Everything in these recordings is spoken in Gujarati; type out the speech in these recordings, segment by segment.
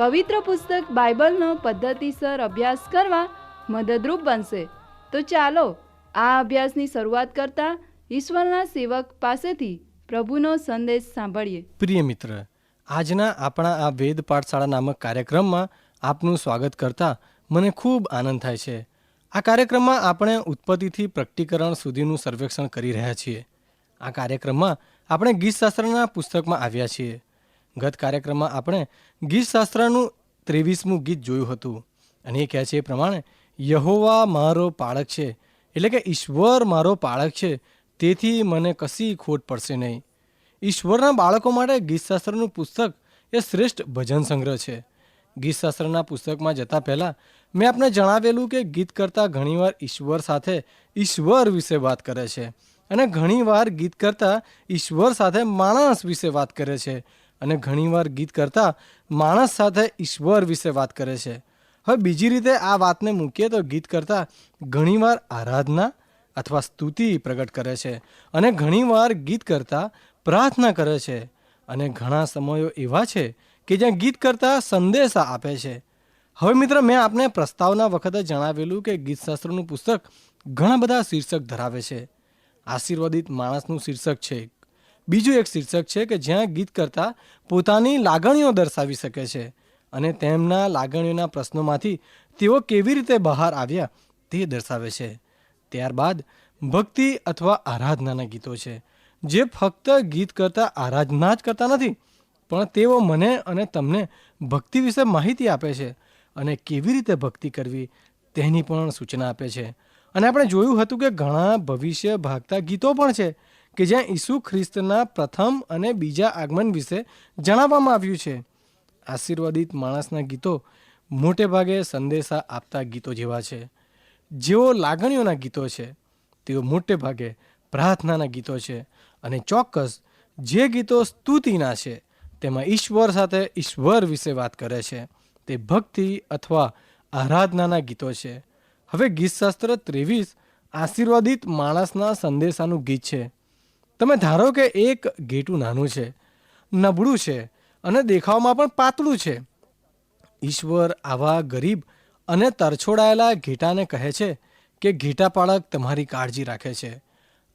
પવિત્ર પુસ્તક બાઇબલનો પદ્ધતિસર અભ્યાસ કરવા મદદરૂપ બનશે. તો ચાલો, આ અભ્યાસની શરૂઆત કરતા ઈશ્વરના સેવક પાસેથી પ્રભુનો સંદેશ સાંભળીએ. પ્રિય મિત્ર, આજના આપણા આ વેદ પાઠશાળા નામક કાર્યક્રમમાં આપનું સ્વાગત કરતા મને ખૂબ આનંદ થાય છે. આ કાર્યક્રમમાં આપણે ઉત્પત્તિથી પ્રકટીકરણ સુધીનું સર્વેક્ષણ કરી રહ્યા છીએ. આ કાર્યક્રમમાં આપણે ગીતશાસ્ત્રના પુસ્તકમાં આવ્યા છીએ. ગત કાર્યક્રમમાં આપણે ગીતશાસ્ત્રનું ત્રેવીસમું ગીત જોયું હતું. અને એ કહે છે એ પ્રમાણે, યહોવા મારો પાળક છે. એટલે કે, ઈશ્વર મારો પાળક છે, તેથી મને કશી ખોટ પડશે નહીં. ઈશ્વરના બાળકો માટે ગીતશાસ્ત્રનું પુસ્તક એ શ્રેષ્ઠ ભજન સંગ્રહ છે. ગીતશાસ્ત્રના પુસ્તકમાં જતાં પહેલાં મેં આપને જણાવેલું કે ગીત કરતાં ઘણીવાર ઈશ્વર સાથે ઈશ્વર વિશે વાત કરે છે. અને ઘણીવાર ગીત કરતાં ઈશ્વર સાથે માણસ વિશે વાત કરે છે. અને ઘણીવાર ગીત કરતાં માણસ સાથે ઈશ્વર વિશે વાત કરે છે. હવે બીજી રીતે આ વાતને મૂકીએ તો ગીત કરતાં ઘણીવાર આરાધના અથવા સ્તુતિ પ્રગટ કરે છે અને ઘણીવાર ગીત કરતાં પ્રાર્થના કરે છે. અને ઘણા સમયો એવા છે કે જ્યાં ગીત કરતાં સંદેશા આપે છે. હવે મિત્ર, મેં આપને પ્રસ્તાવના વખતે જણાવેલું કે ગીતશાસ્ત્રનું પુસ્તક ઘણા બધા શીર્ષક ધરાવે છે. આશીર્વાદિત માણસનું શીર્ષક છે બીજું એક શીર્ષક છે કે જ્યાં ગીત કરતાં પોતાની લાગણીઓ દર્શાવી શકે છે અને તેમના લાગણીઓના પ્રશ્નોમાંથી તેઓ કેવી રીતે બહાર આવ્યા તે દર્શાવે છે. ત્યારબાદ ભક્તિ અથવા આરાધનાના ગીતો છે. જે ફક્ત ગીત કરતાં આરાધના જ કરતા નથી, પણ તેઓ મને અને તમને ભક્તિ વિશે માહિતી આપે છે અને કેવી રીતે ભક્તિ કરવી તેની પણ સૂચના આપે છે. અને આપણે જોયું હતું કે ઘણા ભવિષ્ય ભાગતા ગીતો પણ છે કે જ્યાં ઈસુ ખ્રિસ્તના પ્રથમ અને બીજા આગમન વિશે જણાવવામાં આવ્યું છે. આશીર્વાદિત માણસના ગીતો મોટે ભાગે સંદેશા આપતા ગીતો જેવા છે. જેઓ લાગણીઓના ગીતો છે, તેઓ મોટે ભાગે પ્રાર્થનાના ગીતો છે અને ચોક્કસ જે ગીતો સ્તુતિના છે, તેમાં ઈશ્વર સાથે ઈશ્વર વિશે વાત કરે છે, તે ભક્તિ અથવા આરાધનાના ગીતો છે. હવે ગીતશાસ્ત્ર ત્રેવીસ આશીર્વાદિત માણસના સંદેશાનું ગીત છે. તમે ધારો કે એક ઘેટું નાનું છે, નબળું છે અને દેખાવમાં પણ પાતળું છે. ઈશ્વર આવા ગરીબ અને તરછોડાયેલા ઘેટાને કહે છે કે ઘેટા પાળક તમારી કાળજી રાખે છે.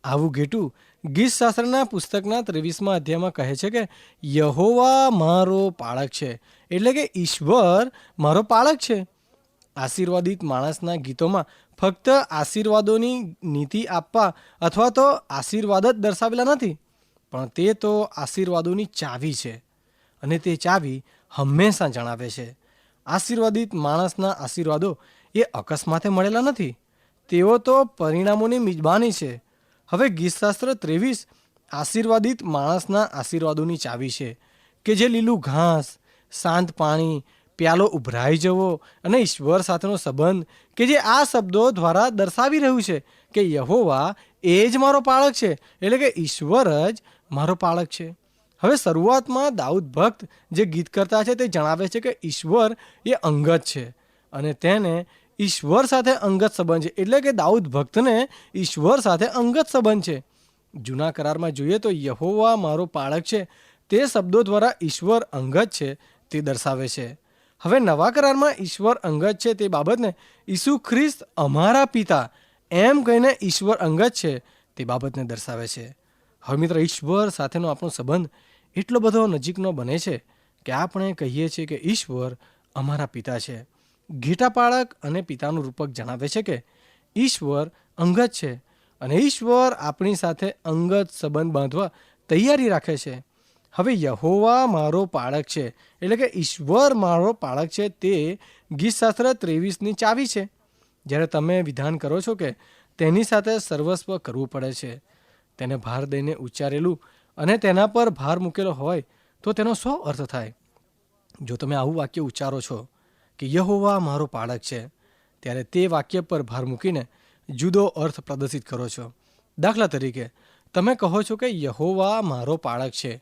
આવું ઘેટું ગીતશાસ્ત્રના પુસ્તકના ત્રેવીસમાં અધ્યાયમાં કહે છે કે યહોવા મારો પાળક છે, એટલે કે ઈશ્વર મારો પાળક છે. આશીર્વાદિત માણસના ગીતોમાં ફક્ત આશીર્વાદોની નીતિ આપવા અથવા તો આશીર્વાદ જ દર્શાવેલા નથી, પણ તે તો આશીર્વાદોની ચાવી છે અને તે ચાવી હંમેશા જણાવે છે. આશીર્વાદિત માણસના આશીર્વાદો એ અકસ્માતે મળેલા નથી. તેઓ તો પરિણામોની મિજબાની છે. હવે ગીતશાસ્ત્ર ત્રેવીસ આશીર્વાદિત માણસના આશીર્વાદોની ચાવી છે કે જે લીલું ઘાસ, શાંત પાણી પ્યાલો ઉભરાઈ જવો અને ઈશ્વર સાથેનો સંબંધ કે જે આ શબ્દો દ્વારા દર્શાવી રહ્યું છે કે યહોવા એ જ મારો પાળક છે, એટલે કે ઈશ્વર જ મારો પાળક છે. હવે શરૂઆતમાં દાઉદ ભક્ત જે ગીત કરતા છે તે જણાવે છે કે ઈશ્વર એ અંગત છે અને તેને ઈશ્વર સાથે અંગત સંબંધ છે, એટલે કે દાઉદ ભક્તને ઈશ્વર સાથે અંગત સંબંધ છે. જૂના કરારમાં જોઈએ તો યહોવા મારો પાળક છે, તે શબ્દો દ્વારા ઈશ્વર અંગત છે, તે દર્શાવે છે. હવે નવા કરારમાં ઈશ્વર અંગત છે તે બાબતને ઈસુ ખ્રિસ્ત અમારા પિતા એમ કહીને ઈશ્વર અંગત છે તે બાબતને દર્શાવે છે. હવે મિત્ર, ઈશ્વર સાથેનો આપણો સંબંધ એટલો બધો નજીકનો બને છે કે આપણે કહીએ છીએ કે ઈશ્વર અમારા પિતા છે. ઘેટા પાળક અને પિતાનું રૂપક જણાવે છે કે ઈશ્વર અંગત છે અને ઈશ્વર આપણી સાથે અંગત સંબંધ બાંધવા તૈયારી રાખે છે. હવે યહોવા મારો પાળક છે, એટલે કે ઈશ્વર મારો પાળક છે તે ગીતશાસ્ત્ર ત્રેવીસની ચાવી છે. જ્યારે તમે વિધાન કરો છો કે તેની સાથે સર્વસ્વ કરવું પડે છે, તેને ભાર દઈને ઉચ્ચારેલું અને તેના પર ભાર મૂકેલો હોય તો તેનો શો અર્થ થાય. જો તમે આવું વાક્ય ઉચ્ચારો છો કે યહોવા મારો પાળક છે, ત્યારે તે વાક્ય પર ભાર મૂકીને જુદો અર્થ પ્રદર્શિત કરો છો. દાખલા તરીકે, તમે કહો છો કે યહોવા મારો પાળક છે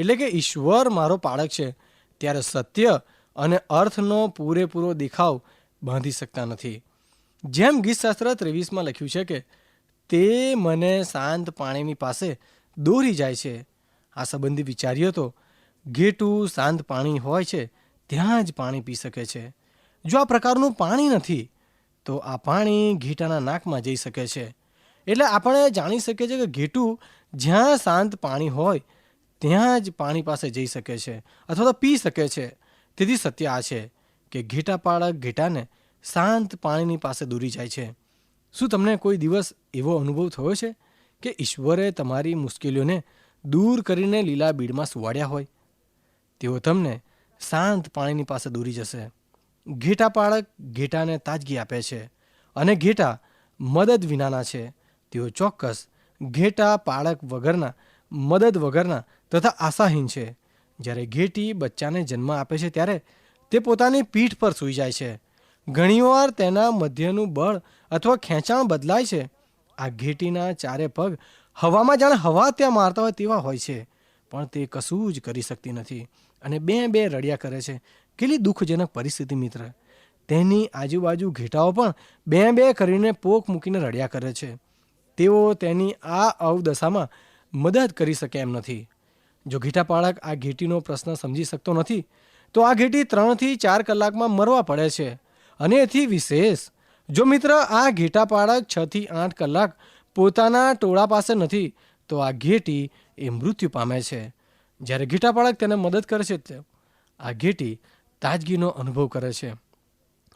એટલે કે ઈશ્વર મારો પાળક છે, ત્યારે સત્ય અને અર્થનો પૂરેપૂરો દેખાવ બાંધી શકતા નથી. જેમ ગીતશાસ્ત્ર ત્રેવીસમાં લખ્યું છે કે, તે મને શાંત પાણીની પાસે દોરી જાય છે. આ સંબંધી વિચારીએ તો ઘેટું શાંત પાણી હોય છે, ત્યાં જ પાણી પી શકે છે. જો આ પ્રકારનું પાણી નથી, તો આ પાણી ઘેટાના નાકમાં જઈ શકે છે. એટલે આપણે જાણી શકીએ છીએ કે ઘેટું જ્યાં શાંત પાણી હોય ત્યાં જ પાણી પાસે જઈ શકે છે અથવા તો પી શકે છે. તેથી સત્ય આ છે કે ઘેટા પાળક ઘેટાને શાંત પાણીની પાસે દોરી જાય છે. શું તમને કોઈ દિવસ એવો અનુભવ થયો છે કે ઈશ્વરે તમારી મુશ્કેલીઓને દૂર કરીને લીલા બીડમાં સુવાડ્યા હોય? તેઓ તમને શાંત પાણીની પાસે દોરી જશે. ઘેટા પાળક ઘેટાને તાજગી આપે છે અને ઘેટા મદદ વિનાના છે. તેઓ ચોક્કસ ઘેટા પાળક વગરના, મદદ વગરના તથા આશાહીન છે. જ્યારે ઘેટી બચ્ચાને જન્મ આપે છે ત્યારે તે પોતાની પીઠ પર સૂઈ જાય છે. ઘણીવાર તેના મધ્યનું બળ અથવા ખેંચાણ બદલાય છે. આ ઘેટીના ચારે પગ હવામાં જાણે હવા ત્યાં મારતા હોય તેવા હોય છે, પણ તે કશું જ કરી શકતી નથી અને બે બે રડ્યા કરે છે. કેટલી દુઃખજનક પરિસ્થિતિ મિત્ર. તેની આજુબાજુ ઘેટાઓ પણ બે બે કરીને પોક મૂકીને રડ્યા કરે છે. તેઓ તેની આ અવદશામાં મદદ કરી શકે એમ નથી. જો ઘેટા પાળક આ ઘેટીનો પ્રશ્ન સમજી શકતો નથી, તો આ ઘેટી ત્રણથી ચાર કલાકમાં મરવા પડે છે. અને એથી વિશેષ, જો મિત્ર આ ઘેટા પાળક છ આઠ કલાક પોતાના ટોળા પાસે નથી, તો આ ઘેટી એ મૃત્યુ પામે છે. જ્યારે ઘેટા પાળક તેને મદદ કરે છે, તે આ ઘેટી તાજગીનો અનુભવ કરે છે.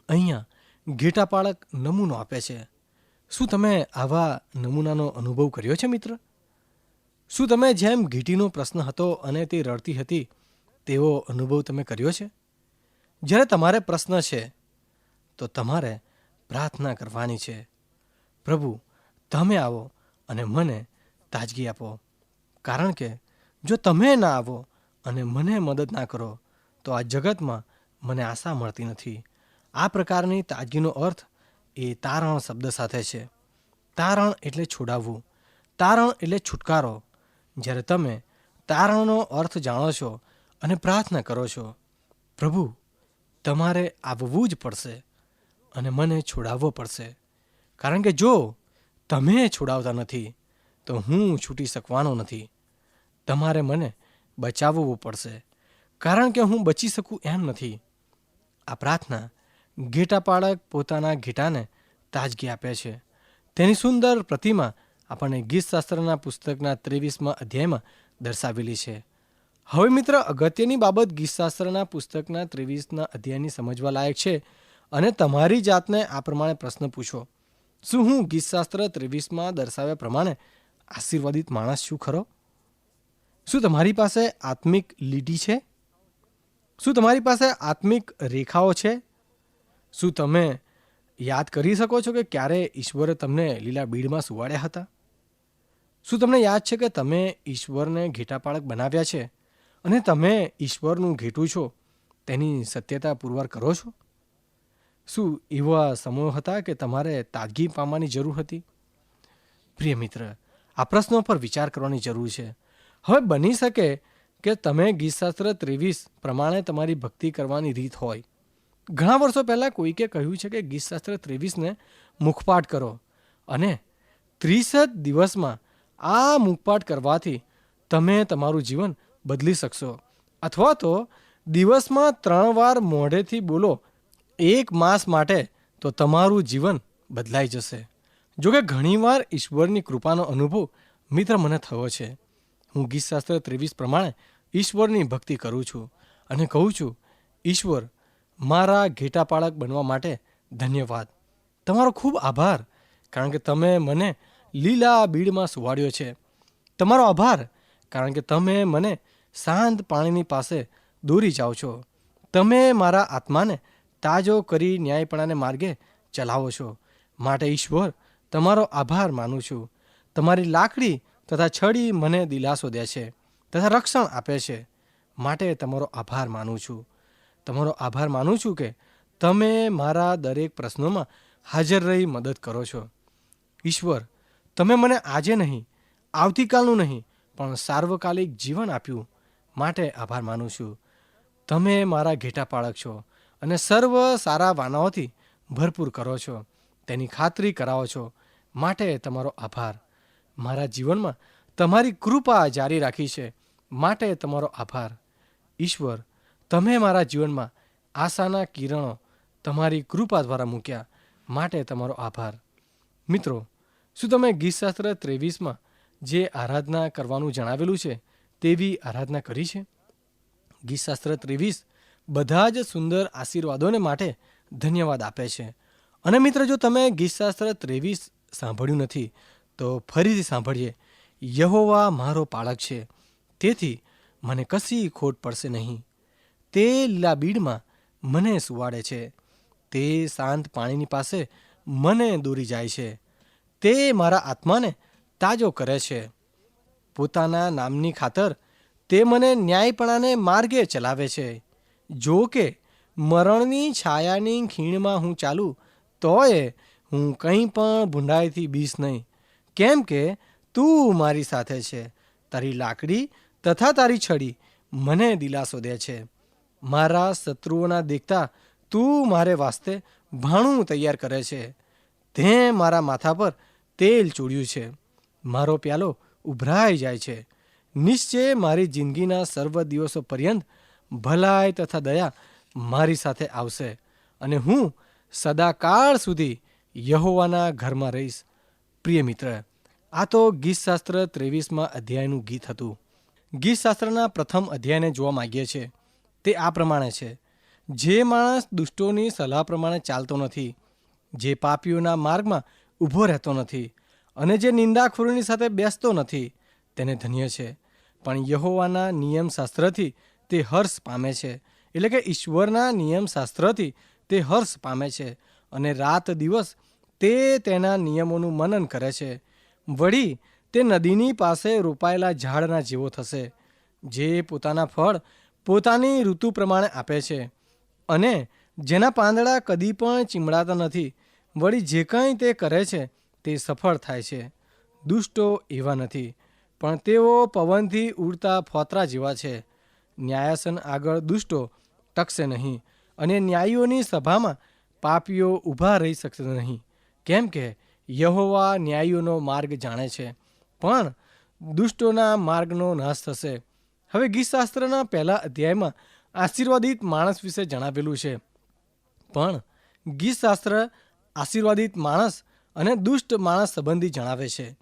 અહીંયા ઘેટા પાળક નમૂનો આપે છે. શું તમે આવા નમૂનાનો અનુભવ કર્યો છે, મિત્ર? શું તમે જેમ ઘીટીનો પ્રશ્ન હતો અને તે રડતી હતી, તેવો અનુભવ તમે કર્યો છે? જ્યારે તમારે પ્રશ્ન છે, તો તમારે પ્રાર્થના કરવાની છે. પ્રભુ, તમે આવો અને મને તાજગી આપો. કારણ કે, જો તમે ના આવો અને મને મદદ ના કરો, તો આ જગતમાં મને આશા મળતી નથી. આ પ્રકારની તાજગીનો અર્થ એ તારણ શબ્દ સાથે છે. તારણ એટલે છોડાવવું. તારણ એટલે છુટકારો. જ્યારે તમે તારણનો અર્થ જાણો છો અને પ્રાર્થના કરો છો, પ્રભુ, તમારે આવવું જ પડશે અને મને છોડાવવો પડશે. કારણ કે જો તમે છોડાવતા નથી, તો હું છૂટી શકવાનો નથી. તમારે મને બચાવવું પડશે. કારણ કે હું બચી શકું એમ નથી. આ પ્રાર્થના ઘેટા પાળક પોતાના ઘેટાને તાજગી આપે છે. તેની સુંદર પ્રતિમા આપણને ગીતશાસ્ત્રના પુસ્તકના ત્રેવીસમાં અધ્યાયમાં દર્શાવેલી છે. હવે મિત્ર, અગત્યની બાબત ગીતશાસ્ત્રના પુસ્તકના ત્રેવીસના અધ્યાયની સમજવા લાયક છે અને તમારી જાતને આ પ્રમાણે પ્રશ્ન પૂછો. શું હું ગીતશાસ્ત્ર ત્રેવીસમાં દર્શાવ્યા પ્રમાણે આશીર્વાદિત માણસ છું ખરો? શું તમારી પાસે આત્મિક લીટી છે? શું તમારી પાસે આત્મિક રેખાઓ છે? શું તમે યાદ કરી શકો છો કે ક્યારે ઈશ્વરે તમને લીલા બીડમાં સુવાડ્યા હતા? શું તમને યાદ છે કે તમે ઈશ્વરને ઘેટાપાળક બનાવ્યા છે? અને તમે ઈશ્વરનું ઘેટું છો, તેની સત્યતા પુરવાર કરો છો? શું એવા સમયો હતા કે તમારે તાજગી પામવાની જરૂર હતી? પ્રિય મિત્ર, આ પ્રશ્નો પર વિચાર કરવાની જરૂર છે. હવે બની શકે કે તમે ગીતશાસ્ત્ર ત્રેવીસ પ્રમાણે તમારી ભક્તિ કરવાની રીત હોય. ઘણા વર્ષો પહેલાં કોઈકે કહ્યું છે કે ગીતશાસ્ત્ર ત્રેવીસને મુખપાઠ કરો. અને ત્રીસ જ દિવસમાં આ મુખપાઠ કરવાથી તમે તમારું જીવન બદલી શકશો. અથવા તો દિવસમાં ત્રણ વાર મોઢેથી બોલો, એક માસ માટે તો તમારું જીવન બદલાઈ જશે. જોકે ઘણીવાર ઈશ્વરની કૃપાનો અનુભવ મિત્ર મને થયો છે. હું ગીતશાસ્ત્ર ત્રેવીસ પ્રમાણે ઈશ્વરની ભક્તિ કરું છું અને કહું છું, ઈશ્વર, મારા ઘેટા પાળક બનવા માટે ધન્યવાદ. તમારો ખૂબ આભાર, કારણ કે તમે મને લીલા બીડમાં સુવાડ્યો છે. તમારો આભાર, કારણ કે તમે મને શાંત પાણીની પાસે દોરી જાઓ છો. તમે મારા આત્માને તાજો કરી ન્યાયપણાને માર્ગે ચલાવો છો. માટે ઈશ્વર, તમારો આભાર માનું છું. તમારી લાકડી તથા છડી મને દિલાસો દે છે તથા રક્ષણ આપે છે. માટે તમારો આભાર માનું છું. તમારો આભાર માનું છું કે તમે મારા દરેક પ્રશ્નોમાં હાજર રહી મદદ કરો છો. ઈશ્વર તમે મને આજે નહીં, આવતીકાલનું નહીં, પણ સાર્વકાલિક જીવન આપ્યું માટે આભાર માનું છું. તમે મારા ઘેટા પાળક છો અને સર્વ સારા વાનાઓથી ભરપૂર કરો છો. તેની ખાતરી કરાવો છો માટે તમારો આભાર. મારા જીવનમાં તમારી કૃપા જારી રાખી છે માટે તમારો આભાર. ઈશ્વર, તમે મારા જીવનમાં આશાના કિરણો તમારી કૃપા દ્વારા મૂક્યા માટે તમારો આભાર. મિત્રો શું તમે ગીતશાસ્ત્ર ત્રેવીસમાં જે આરાધના કરવાનું જણાવેલું છે તેવી આરાધના કરી છે? ગીતશાસ્ત્ર ત્રેવીસ બધા જ સુંદર આશીર્વાદોને માટે ધન્યવાદ આપે છે. અને મિત્ર, જો તમે ગીતશાસ્ત્ર ત્રેવીસ સાંભળ્યું નથી, તો ફરીથી સાંભળીએ. યહોવા મારો પાળક છે, તેથી મને કશી ખોટ પડશે નહીં. તે લીલા બીડમાં મને સુવાડે છે. તે શાંત પાણીની પાસે મને દોરી જાય છે. તે મારા આત્માને તાજો કરે છે. પોતાના નામની ખાતર તે મને ન્યાયપણાને માર્ગે ચલાવે છે. જો કે, મરણની છાયાની ખીણમાં હું ચાલું, તોય હું કંઈ પણ ભૂંડાઈથી બીસ નહીં. કેમ કે, તું મારી સાથે છે. તારી લાકડી તથા તારી છડી મને દિલાસો દે છે. મારા શત્રુઓના દેખતા તું મારે વાસ્તે ભાણું તૈયાર કરે છે. તે મારા માથા પર તેલ ચોડ્યું છે. મારો પ્યાલો ઉભરાઈ જાય છે. નિશ્ચય મારી જિંદગીના સર્વ દિવસો પર્યંત ભલાઈ તથા દયા મારી સાથે આવશે અને હું સદાકાળ સુધી યહોવાના ઘરમાં રહીશ. પ્રિય મિત્ર, આ તો ગીતશાસ્ત્ર ત્રેવીસમાં અધ્યાયનું ગીત હતું. ગીતશાસ્ત્રના પ્રથમ અધ્યાયને જોવા માંગીએ છીએ. તે આ પ્રમાણે છે. જે માણસ દુષ્ટોની સલાહ પ્રમાણે ચાલતો નથી જે પાપીઓના માર્ગમાં ઊભો રહેતો નથી અને જે નિંદાખોરીની સાથે બેસતો નથી, તેને ધન્ય છે. પણ યહોવાના નિયમશાસ્ત્રથી તે હર્ષ પામે છે. એટલે કે ઈશ્વરના નિયમશાસ્ત્રથી તે હર્ષ પામે છે અને રાત દિવસ તે તેના નિયમોનું મનન કરે છે. વળી તે નદીની પાસે રોપાયેલા ઝાડના જેવો થશે, જે પોતાના ફળ પોતાની ઋતુ પ્રમાણે આપે છે અને જેના પાંદડા કદી પણ ચીમડાતા નથી વળી જે કંઈ તે કરે છે, તે સફળ થાય છે. દુષ્ટો એવા નથી, પણ તેઓ પવનથી ઉડતા ફોતરા જેવા છે. ન્યાયાસન આગળ દુષ્ટો ટકશે નહીં અને ન્યાયીઓની સભામાં પાપીઓ ઊભા રહી શકશે નહીં. કેમ કે યહોવા ન્યાયીઓનો માર્ગ જાણે છે, પણ દુષ્ટોના માર્ગનો નાશ થશે. હવે ગીતશાસ્ત્રના પહેલા અધ્યાયમાં આશીર્વાદિત માણસ વિશે જણાવેલું છે. પણ ગીતશાસ્ત્ર આશીર્વાદિત માણસ અને દુષ્ટ માણસ સંબંધી જણાવે છે.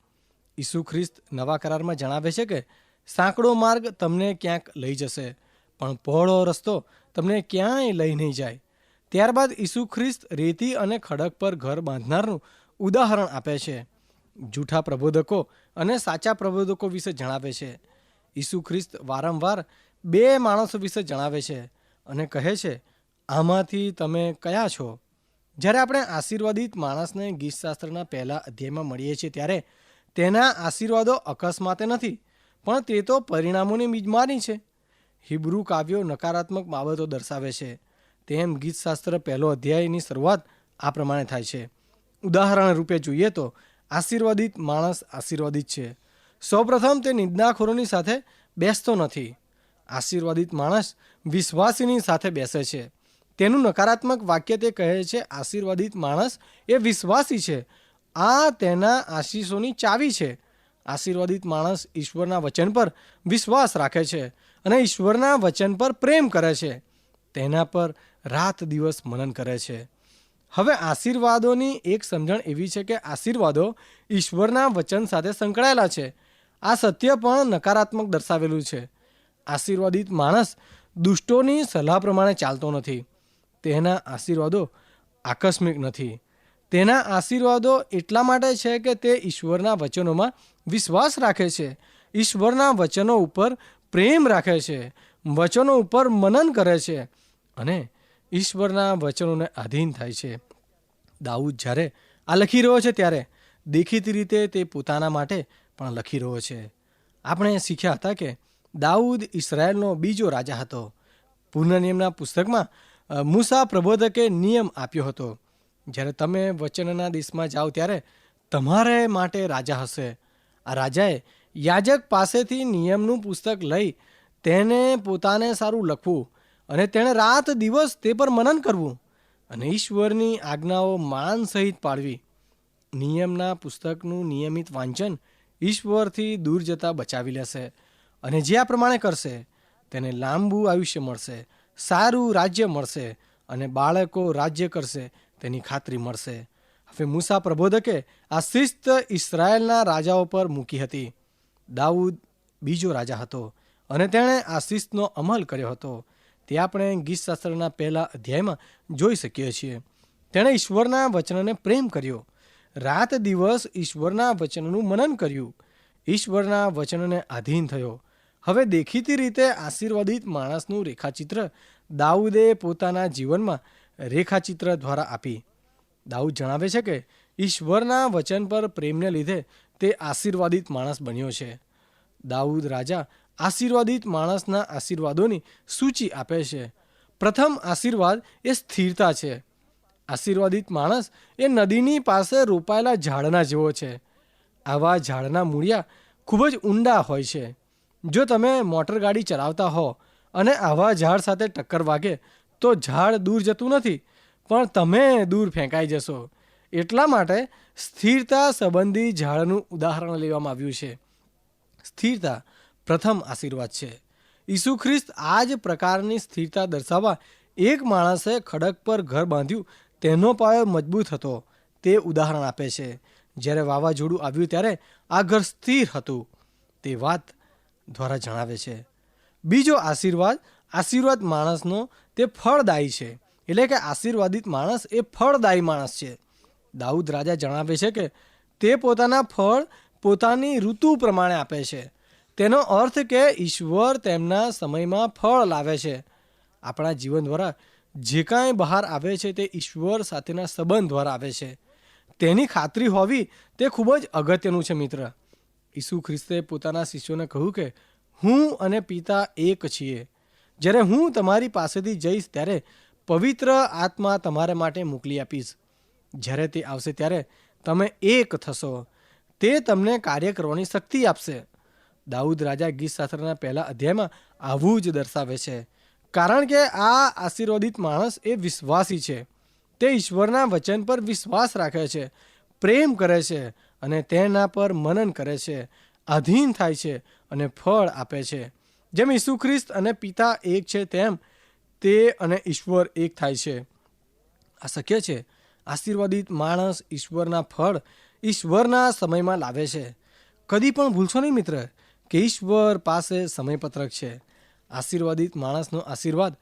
ઈસુ ખ્રિસ્ત નવા કરારમાં જણાવે છે કે, સાંકડો માર્ગ તમને ક્યાંક લઈ જશે, પણ પહોળો રસ્તો તમને ક્યાંય લઈ નહીં જાય. ત્યારબાદ ઈસુ ખ્રિસ્ત રેતી અને ખડક પર ઘર બાંધનારનું ઉદાહરણ આપે છે. જૂઠા પ્રબોધકો અને સાચા પ્રબોધકો વિશે જણાવે છે. ઈસુ ખ્રિસ્ત વારંવાર બે માણસો વિશે જણાવે છે અને કહે છે, આમાંથી તમે કયા છો? જ્યારે આપણે આશીર્વાદિત માણસને ગીતશાસ્ત્રના પહેલા અધ્યાયમાં મળીએ છીએ ત્યારે તેના આશીર્વાદો અકસ્માતે નથી, પણ તે તો પરિણામોની મિજમાની છે. હિબ્રુ કાવ્યો નકારાત્મક બાબતો દર્શાવે છે. તેમ ગીતશાસ્ત્ર પહેલો અધ્યાયની શરૂઆત આ પ્રમાણે થાય છે. ઉદાહરણ રૂપે જોઈએ તો, આશીર્વાદિત માણસ આશીર્વાદિત છે. સૌપ્રથમ તે નિંદનાખોરોની સાથે બેસતો નથી. આશીર્વાદિત માણસ વિશ્વાસીની સાથે બેસે છે. તેનું નકારાત્મક વાક્ય તે કહે છે, આશીર્વાદિત માણસ એ વિશ્વાસી છે. આ તેના આશીષોની ચાવી છે. આશીર્વાદિત માણસ ઈશ્વરના વચન પર વિશ્વાસ રાખે છે અને ઈશ્વરના વચન પર પ્રેમ કરે છે. તેના પર રાત દિવસ મનન કરે છે. હવે આશીર્વાદોની એક સમજણ એવી છે કે આશીર્વાદો ઈશ્વરના વચન સાથે સંકળાયેલા છે. આ સત્ય પણ નકારાત્મક દર્શાવેલું છે. આશીર્વાદિત માણસ દુષ્ટોની સલાહ પ્રમાણે ચાલતો નથી. તેના આશીર્વાદો આકસ્મિક નથી. તેના આશીર્વાદો એટલા માટે છે કે તે ઈશ્વરના વચનોમાં વિશ્વાસ રાખે છે. ઈશ્વરના વચનો ઉપર પ્રેમ રાખે છે. વચનો ઉપર મનન કરે છે અને ઈશ્વરના વચનોને આધીન થાય છે. દાઉદ જ્યારે આ લખી રહ્યો છે ત્યારે દેખીતી રીતે તે પોતાના માટે પણ લખી રહ્યો છે. આપણે શીખ્યા હતા કે દાઉદ ઇસરાયેલનો બીજો રાજા હતો. પુનર્નિયમના પુસ્તકમાં મૂસા પ્રબોધકે નિયમ આપ્યો હતો. જ્યારે તમે વચનના દેશમાં જાઓ ત્યારે તમારે માટે રાજા હશે. આ રાજાએ યાજક પાસેથી નિયમનું પુસ્તક લઈ તેને પોતાને સારું લખવું અને તેણે રાત દિવસ તે પર મનન કરવું અને ઈશ્વરની આજ્ઞાઓ માન સહિત પાળવી. નિયમના પુસ્તકનું નિયમિત વાંચન ઈશ્વરથી દૂર જતા બચાવી લેશે અને જે આ પ્રમાણે કરશે, તેને લાંબુ આયુષ્ય મળશે. સારું રાજ્ય મળશે અને બાળકો રાજ્ય કરશે, તેની ખાતરી મળશે. હવે મૂસા પ્રબોધકે આ શિસ્ત ઇસરાયેલના રાજાઓ પર મૂકી હતી. દાઉદ બીજો રાજા હતો અને તેણે આ શિસ્તનો અમલ કર્યો હતો. તે આપણે ગીતશાસ્ત્રના પહેલા અધ્યાયમાં જોઈ શકીએ છીએ. તેણે ઈશ્વરના વચનને પ્રેમ કર્યો. રાત દિવસ ઈશ્વરના વચનનું મનન કર્યું. ઈશ્વરના વચનને આધીન થયો. હવે દેખીતી રીતે આશીર્વાદિત માણસનું રેખાચિત્ર દાઉદે પોતાના જીવનમાં રેખાચિત્ર દ્વારા આપી. દાઉદ જણાવે છે કે, ઈશ્વરના વચન પર પ્રેમને લીધે તે આશીર્વાદિત માણસ બન્યો છે. દાઉદ રાજા આશીર્વાદિત માણસના આશીર્વાદોની સૂચિ આપે છે. પ્રથમ આશીર્વાદ એ સ્થિરતા છે. આશીર્વાદિત માણસ એ નદીની પાસે રોપાયેલા ઝાડના જેવો છે. આવા ઝાડના મૂળિયા ખૂબ જ ઊંડા હોય છે. જો તમે મોટર ગાડી ચલાવતા હો અને આવા ઝાડ સાથે ટક્કર વાગે, તો ઝાડ દૂર જતું નથી, પણ તમે દૂર ફેંકાઈ જશો. એટલા માટે સ્થિરતા સંબંધી ઝાડનું ઉદાહરણ લેવામાં આવ્યું છે. સ્થિરતા પ્રથમ આશીર્વાદ છે. ઈસુ ખ્રિસ્ત આ જ પ્રકારની સ્થિરતા દર્શાવવા એક માણસે ખડક પર ઘર બાંધ્યું, તેનો પાયો મજબૂત હતો. તે ઉદાહરણ આપે છે. જ્યારે વાવાઝોડું આવ્યું ત્યારે આ ઘર સ્થિર હતું. તે વાત દ્વારા જણાવે છે. બીજો આશીર્વાદ આશીર્વાદ માણસનો તે ફળદાયી છે. એટલે કે આશીર્વાદિત માણસ એ ફળદાયી માણસ છે. દાઉદ રાજા જણાવે છે કે તે પોતાના ફળ પોતાની ઋતુ પ્રમાણે આપે છે. તેનો અર્થ કે ઈશ્વર તેમના સમયમાં ફળ લાવે છે. આપણા જીવન દ્વારા જે કાંઈ બહાર આવે છે તે ઈશ્વર સાથેના સંબંધ દ્વારા આવે છે. તેની ખાતરી હોવી તે ખૂબ જ અગત્યનું છે મિત્ર. ઈસુ ખ્રિસ્તે પોતાના શિષ્યોને કહ્યું કે, હું અને પિતા એક છીએ. જ્યારે હું તમારી પાસેથી જઈશ, ત્યારે પવિત્ર આત્મા તમારા માટે મોકલી આપીશ. જ્યારે તે આવશે, ત્યારે તમે એક થશો. તે તમને કાર્ય કરવાની શક્તિ આપશે. દાઉદ રાજા ગીત શાસ્ત્રના પહેલા અધ્યાયમાં આવું જ દર્શાવે છે. કારણ કે આ આશીર્વાદિત માણસ એ વિશ્વાસી છે. તે ઈશ્વરના વચન પર વિશ્વાસ રાખે છે. પ્રેમ કરે છે. અને તેના પર મનન કરે છે, આધીન થાય છે અને ફળ આપે છે. જેમ ઈસુ ખ્રિસ્ત અને પિતા એક છે તેમ તે અને ઈશ્વર એક થાય છે. આ શક્ય છે. આશીર્વાદિત માણસ ઈશ્વરના ફળ ઈશ્વરના સમયમાં લાવે છે. કદી પણ ભૂલશો નહીં મિત્ર કે ઈશ્વર પાસે સમયપત્રક છે. આશીર્વાદિત માણસનો આશીર્વાદ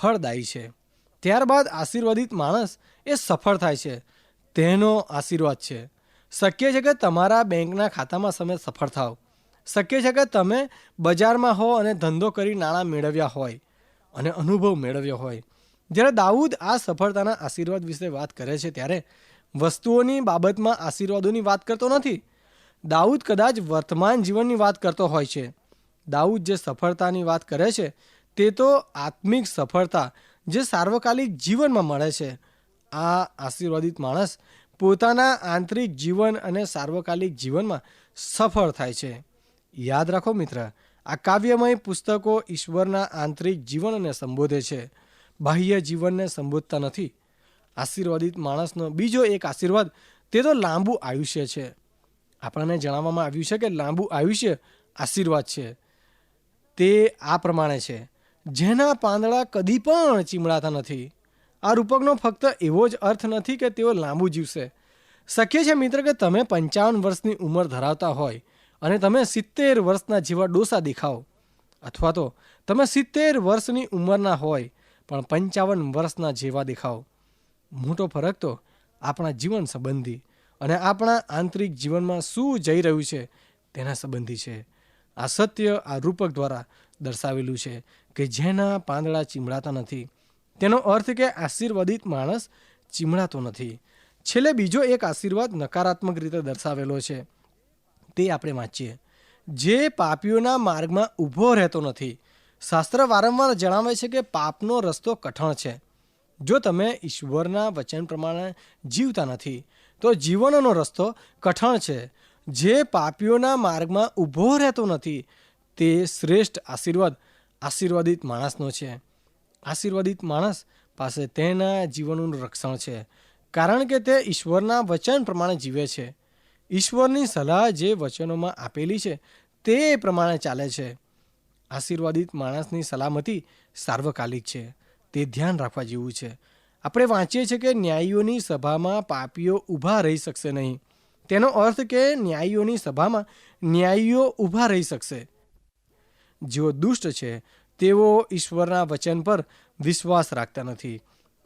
ફળદાયી છે. ત્યારબાદ આશીર્વાદિત માણસ એ સફળ થાય છે. તેનો આશીર્વાદ છે. શક્ય છે કે તમારા બેંકના ખાતામાં તમે સફળ થાઓ. શક્ય છે કે તમે બજારમાં હો અને ધંધો કરી નાણાં મેળવ્યા હોય અને અનુભવ મેળવ્યો હોય. જ્યારે દાઉદ આ સફળતાના આશીર્વાદ વિશે વાત કરે છે ત્યારે વસ્તુઓની બાબતમાં આશીર્વાદોની વાત કરતો નથી. દાઉદ કદાચ વર્તમાન જીવનની વાત કરતો હોય છે. દાઉદ જે સફળતાની વાત કરે છે તે તો આત્મિક સફળતા જે સાર્વકાલિક જીવનમાં મળે છે. આ આશીર્વાદિત માણસ પોતાના આંતરિક જીવન અને સાર્વકાલિક જીવનમાં સફળ થાય છે. યાદ રાખો મિત્ર, આ કાવ્યમય પુસ્તકો ઈશ્વરના આંતરિક જીવનને સંબોધે છે. બાહ્ય જીવનને સંબોધતા નથી. આશીર્વાદિત માણસનો બીજો એક આશીર્વાદ તે તો લાંબુ આયુષ્ય છે. આપણને જણાવવામાં આવ્યું છે કે લાંબુ આયુષ્ય આશીર્વાદ છે. તે આ પ્રમાણે છે. જેના પાંદડા કદી પણ ચીમડાતા નથી. આ રૂપકનો ફક્ત એવો જ અર્થ નથી કે તેઓ લાંબુ જીવશે. શક્ય છે મિત્ર કે તમે પંચાવન વર્ષની ઉંમર ધરાવતા હોય અને તમે સિત્તેર વર્ષના જેવા ડોસા દેખાઓ અથવા તો તમે સિત્તેર વર્ષની ઉંમરના હોય પણ પંચાવન વર્ષના જેવા દેખાઓ મોટો ફરક તો આપણા જીવન સંબંધી અને આપણા આંતરિક જીવનમાં શું જઈ રહ્યું છે તેના સંબંધી છે. આ સત્ય આ રૂપક દ્વારા દર્શાવેલું છે કે જેના પાંદડા ચીમડાતા નથી. તેનો અર્થ કે આશીર્વાદિત માણસ ચીમડાતો નથી. છેલ્લે બીજો એક આશીર્વાદ નકારાત્મક રીતે દર્શાવેલો છે. તે આપણે વાંચીએ. જે પાપીઓના માર્ગમાં ઊભો રહેતો નથી. શાસ્ત્ર વારંવાર જણાવે છે કે પાપનો રસ્તો કઠણ છે. જો તમે ઈશ્વરના વચન પ્રમાણે જીવતા નથી, તો જીવનનો રસ્તો કઠણ છે. જે પાપીઓના માર્ગમાં ઊભો રહેતો નથી, તે શ્રેષ્ઠ આશીર્વાદ, આશીર્વાદિત માણસનો છે. આશીર્વાદિત માણસ પાસે તેના જીવનનું રક્ષણ છે. કારણ કે તે ઈશ્વરના વચન પ્રમાણે જીવે છે. ઈશ્વરની સલાહ જે વચનોમાં આપેલી છે, તે પ્રમાણે ચાલે છે. આશીર્વાદિત માણસની સલામતી સાર્વકાલિક છે. તે ધ્યાન રાખવા જેવું છે. આપણે વાંચીએ છીએ કે ન્યાયીઓની સભામાં પાપીઓ ઊભા રહી શકશે નહીં. તેનો અર્થ કે ન્યાયીઓની સભામાં ન્યાયીઓ ઊભા રહી શકશે. જેઓ દુષ્ટ છે તેઓ ઈશ્વરના વચન પર વિશ્વાસ રાખતા નથી.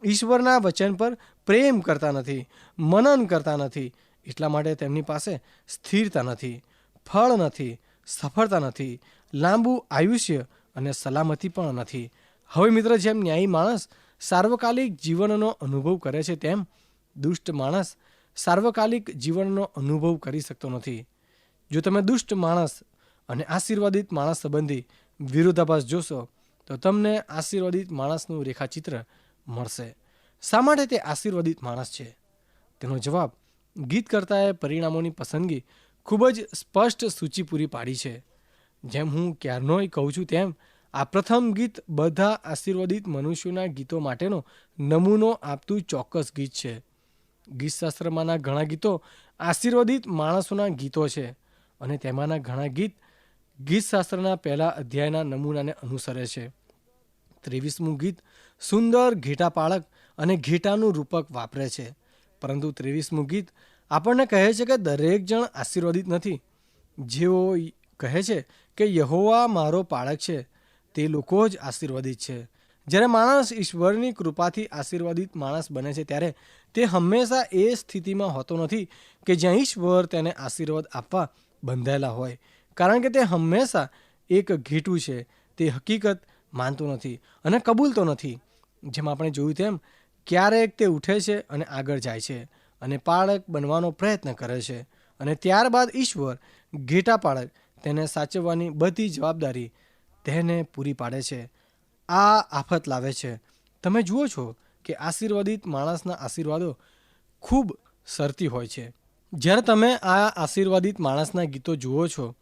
ઈશ્વરના વચન પર પ્રેમ કરતા નથી, મનન કરતા નથી, એટલા માટે તેમની પાસે સ્થિરતા નથી, ફળ નથી, સફળતા નથી, લાંબુ આયુષ્ય અને સલામતી પણ નથી. હવે મિત્ર, જેમ ન્યાયી માણસ સાર્વકાલિક જીવનનો અનુભવ કરે છે, તેમ દુષ્ટ માણસ સાર્વકાલિક જીવનનો અનુભવ કરી શકતો નથી. જો તમે દુષ્ટ માણસ અને આશીર્વાદિત માણસ સંબંધી વિરોધાભાસ જોશો તો તમને આશીર્વાદિત માણસનું રેખાચિત્ર મળશે. શા માટે તે આશીર્વાદિત માણસ છે? તેનો જવાબ, ગીતકર્તાએ પરિણામોની પસંદગી ખૂબ જ સ્પષ્ટ સૂચિ પૂરી પાડી છે. જેમ હું ક્યારનોય કહું છું તેમ, આ પ્રથમ ગીત બધા આશીર્વાદિત મનુષ્યોના ગીતો માટેનો નમૂનો આપતું ચોક્કસ ગીત છે. ગીતશાસ્ત્રમાંના ઘણા ગીતો આશીર્વાદિત માણસોના ગીતો છે અને તેમાંના ઘણા ગીત ગીતશાસ્ત્રના પહેલા અધ્યાયના નમૂનાને અનુસરે છે. ત્રેવીસમું ગીત સુંદર ઘેટા પાળક અને ઘેટાનું રૂપક વાપરે છે. પરંતુ ત્રેવીસમું ગીત આપણને કહે છે કે દરેક જણ આશીર્વાદિત નથી. જેઓ કહે છે કે યહોવા મારો પાળક છે, તે લોકો જ આશીર્વાદિત છે. જ્યારે માણસ ઈશ્વરની કૃપાથી આશીર્વાદિત માણસ બને છે, ત્યારે તે હંમેશા એ સ્થિતિમાં હોતો નથી કે જ્યાં ઈશ્વર તેને આશીર્વાદ આપવા બંધાયેલા હોય. કારણ કે તે હંમેશા એક ઘેટું છે. તે હકીકત માનતો નથી અને કબૂલતો નથી. જેમ આપણે જોયું તેમ, ક્યારેક તે ઉઠે છે અને આગળ જાય છે અને પાળક બનવાનો પ્રયત્ન કરે છે અને ત્યારબાદ ઈશ્વર ઘેટા પાળક તેને સાચવવાની બધી જવાબદારી તેને પૂરી પાડે છે. આ આફત લાવે છે. તમે જુઓ છો કે આશીર્વાદિત માણસના આશીર્વાદો ખૂબ સરતી હોય છે. જ્યારે તમે આ આશીર્વાદિત માણસના ગીતો જુઓ છો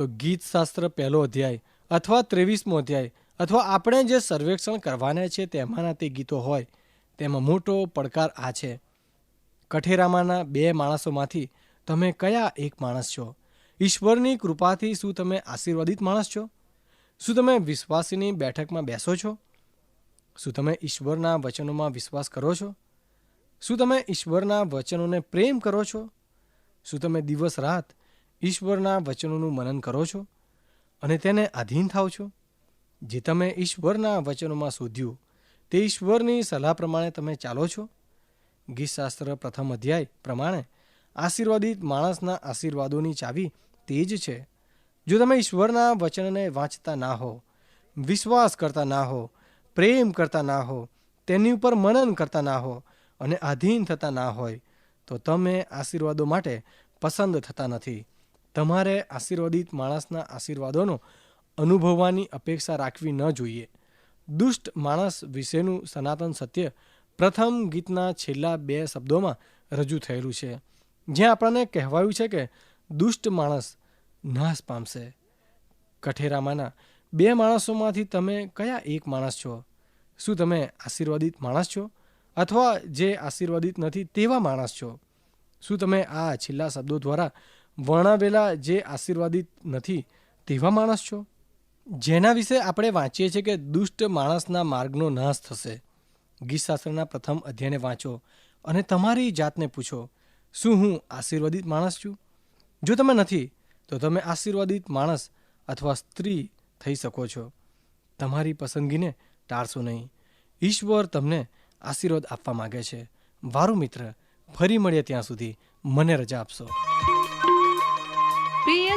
તો ગીતશાસ્ત્ર પહેલો અધ્યાય અથવા ત્રેવીસમો અધ્યાય અથવા આપણે જે સર્વેક્ષણ કરવાના છે તેમાંના તે ગીતો હોય, તેમાં મોટો પડકાર આ છે. કઠેરામાંના બે માણસોમાંથી તમે કયા એક માણસ છો? ઈશ્વરની કૃપાથી શું તમે આશીર્વાદિત માણસ છો? શું તમે વિશ્વાસીની બેઠકમાં બેસો છો? શું તમે ઈશ્વરના વચનોમાં વિશ્વાસ કરો છો? શું તમે ઈશ્વરના વચનોને પ્રેમ કરો છો? શું તમે દિવસ રાત ઈશ્વરના વચનોનું મનન કરો છો અને તેને આધીન થાવ છો? જે તમે ઈશ્વરના વચનોમાં શોધ્યું, તે ઈશ્વરની સલાહ પ્રમાણે તમે ચાલો છો? ગીતશાસ્ત્ર પ્રથમ અધ્યાય પ્રમાણે આશીર્વાદિત માણસના આશીર્વાદોની ચાવી તે જ છે. જો તમે ઈશ્વરના વચનને વાંચતા ના હો, વિશ્વાસ કરતા ના હો, પ્રેમ કરતા ના હો, તેની ઉપર મનન કરતા ના હો અને આધીન થતા ના હોય, તો તમે આશીર્વાદો માટે પસંદ થતા નથી. તમારે આશીર્વાદિત માણસના આશીર્વાદોનો અનુભવવાની અપેક્ષા રાખવી ન જોઈએ. દુષ્ટ માણસ વિશેનું સનાતન સત્ય પ્રથમ ગીતના છેલ્લા બે શબ્દોમાં રજૂ થયેલું છે. જ્યાં આપણને કહેવાયું છે કે દુષ્ટ માણસ નાશ પામશે. કઠેરામાંના બે માણસોમાંથી તમે કયા એક માણસ છો? શું તમે આશીર્વાદિત માણસ છો? અથવા જે આશીર્વાદિત નથી તેવા માણસ છો? શું તમે આ છેલ્લા શબ્દો દ્વારા વર્ણવેલા જે આશીર્વાદિત નથી, તેવા માણસ છો? જેના વિશે આપણે વાંચીએ છીએ કે દુષ્ટ માણસના માર્ગનો નાશ થશે. ગીતશાસ્ત્રના પ્રથમ અધ્યાયને વાંચો અને તમારી જાતને પૂછો, શું હું આશીર્વાદિત માણસ છું? જો તમે નથી, તો તમે આશીર્વાદિત માણસ અથવા સ્ત્રી થઈ શકો છો. તમારી પસંદગીને ટાળશો નહીં. ઈશ્વર તમને આશીર્વાદ આપવા માગે છે. વારું મિત્ર, ફરી મળીએ ત્યાં સુધી. મને રજા આપશો.